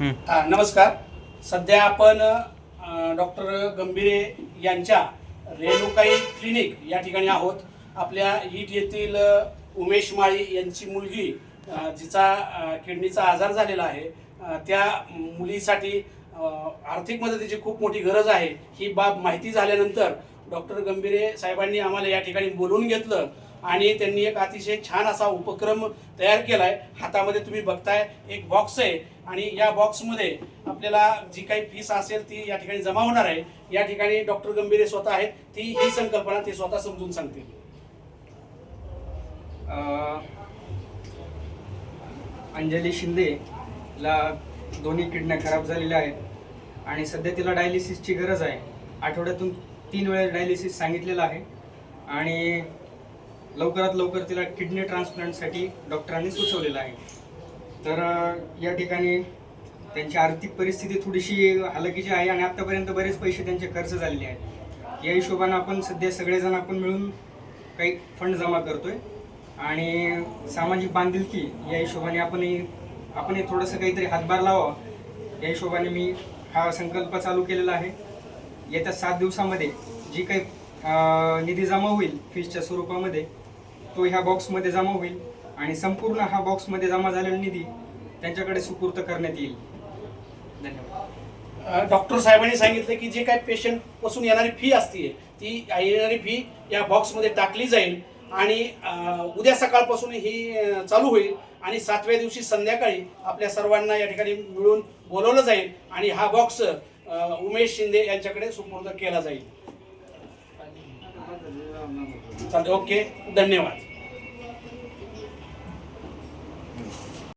हा, नमस्कार. सध्या आपण डॉक्टर गंभीरे यांच्या रेणुकाई क्लिनिक या ठिकाणी आहोत. आपल्या ईट येथील उमेश माळी यांची मुलगी जिचा किडनीचा आजार झालेला आहे. त्या मुलीसाठी आर्थिक मदतीची खूप मोठी गरज आहे. ही बाब माहिती झाल्यानंतर डॉक्टर गंभीरे साहेबांनी आम्हाला या ठिकाणी बोलवून घेतलं. आणि त्यांनी एक अतिशय छान असा उपक्रम तयार केला आहे हातामध्ये तुम्ही बघताय एक बॉक्स आहे आणि या बॉक्समध्ये आपल्याला जी काही फीस असेल ती या ठिकाणी जमा होणार आहे. या ठिकाणी डॉक्टर गंभीरे स्वतः आहेत ती ही संकल्पना ते स्वतः समजून सांगतील. अंजली शिंदे ला दोन्ही किडन्या खराब झालेल्या आहेत आणि सध्या तिला डायलिसिसची गरज आहे. आठवड्यातून तीन वेळेस डायलिसिस सांगितलेलं आहे. आणि लवकरात लवकर तिला किडनी ट्रान्सप्लांटसाठी डॉक्टरांनी सुचवलेलं आहे. तर या ठिकाणी त्यांची आर्थिक परिस्थिती थोडीशी हलकीची आहे आणि आत्तापर्यंत बरेच पैसे त्यांचे खर्च झालेले आहेत. या हिशोबानं आपण सध्या सगळेजण आपण मिळून काही फंड जमा करतोय. आणि सामाजिक बांधिलकी या हिशोबाने आपण आपणही थोडंसं काहीतरी हातभार लावा या हिशोबाने मी हा संकल्प चालू केलेला आहे. येत्या सात दिवसामध्ये जी काही निधी जमा होईल फीसच्या स्वरूपामध्ये तो ह्या बॉक्समध्ये जमा होईल आणि संपूर्ण हा बॉक्समध्ये जमा झालेला निधी त्यांच्याकडे सुपूर्त करण्यात येईल. धन्यवाद. डॉक्टर साहेबांनी सांगितलं की जे काही पेशंटपासून येणारी फी असते ती येणारी फी या बॉक्समध्ये टाकली जाईल आणि उद्या सकाळपासून ही चालू होईल आणि सातव्या दिवशी संध्याकाळी आपल्या सर्वांना या ठिकाणी मिळून बोलवलं जाईल आणि हा बॉक्स उमेश शिंदे यांच्याकडे सुपूर्द केला जाईल. चालते ओके. धन्यवाद.